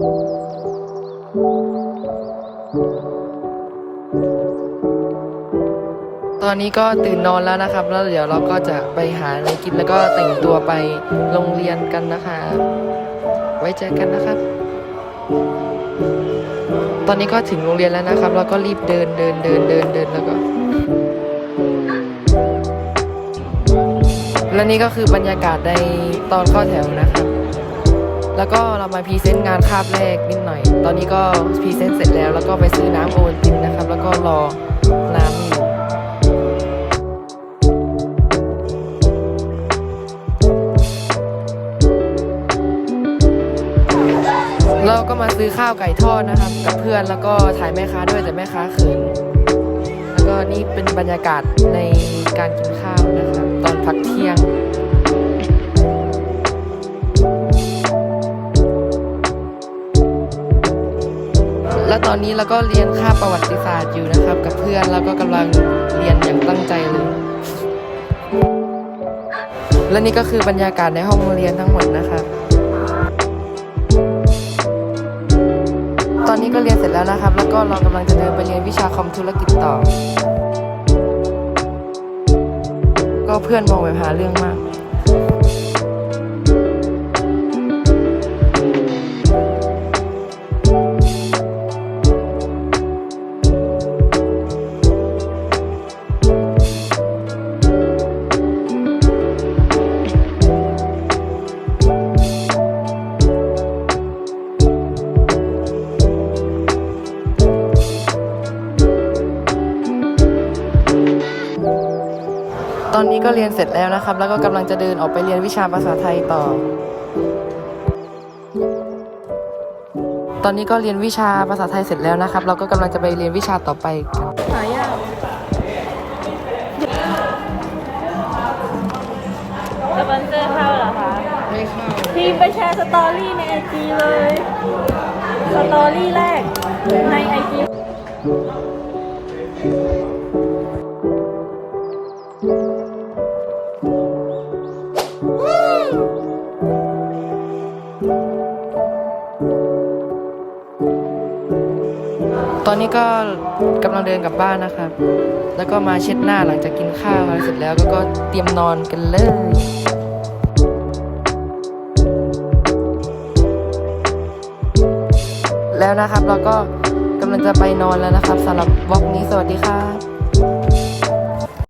ตอนนี้ก็ตื่นนอนแล้วนะครับ แล้วเดี๋ยวเราก็จะไปหาอะไรกินแล้วก็แต่งตัวไปโรงเรียนกันนะคะ ไว้เจอกันนะครับ ตอนนี้ก็ถึงโรงเรียนแล้วนะครับ เราก็รีบเดินเดินเดินเดินเดินแล้วก็ และนี่ก็คือบรรยากาศในตอนเข้าแถวนะครับ แล้วก็เรามาพรีเซนต์งานคาบแรกนิดหน่อย ตอนนี้ก็พรีเซนต์เสร็จแล้ว แล้วก็ไปซื้อน้ำโอวัลตินนะครับ แล้วก็รอน้ำอยู่เราก็มาซื้อข้าวไก่ทอดนะครับ กับเพื่อนแล้วก็ถ่ายแม่ค้าด้วยแต่แม่ค้าเขินแล้วก็นี่เป็นบรรยากาศในการกินข้าวนะครับ ตอนนี้เราก็เรียนค่าบประวัติศาสตร์อยู่นะครับ กับเพื่อนแล้วก็กำลังเรียนอย่างตั้งใจเลย และนี่ก็คือบรรยากาศในห้องเรียนทั้งหมดนะครับ ตอนนี้ก็เรียนเสร็จแล้วนะครับ แล้วก็เรากำลังจะเดินไปเรียนวิชาคอมธุรกิจต่อ ก็เพื่อนมองแบบหาเรื่องมาก ตอนนี้ก็เรียนเสร็จแล้วนะครับ แล้วก็กำลังจะเดินออกไปเรียนวิชาภาษาไทยต่อ ตอนนี้ก็เรียนวิชาภาษาไทยเสร็จแล้วนะครับ เราก็กำลังจะไปเรียนวิชาต่อไปกันหายากสปอนเซอร์เข้าเหรอคะไม่เข้าพิมไปแชร์สตอรี่ในไอจีเลย สตอรี่แรกในไอจี ตอนนี้ก็กำลังเดินกลับบ้านนะครับ แล้วก็มาเช็ดหน้าหลังจากกินข้าวอะไรเสร็จแล้วก็ก็เตรียมนอนกันเลยแล้วนะครับเราก็กำลังจะไปนอนแล้วนะครับสำหรับวอกนี้สวัสดีครับ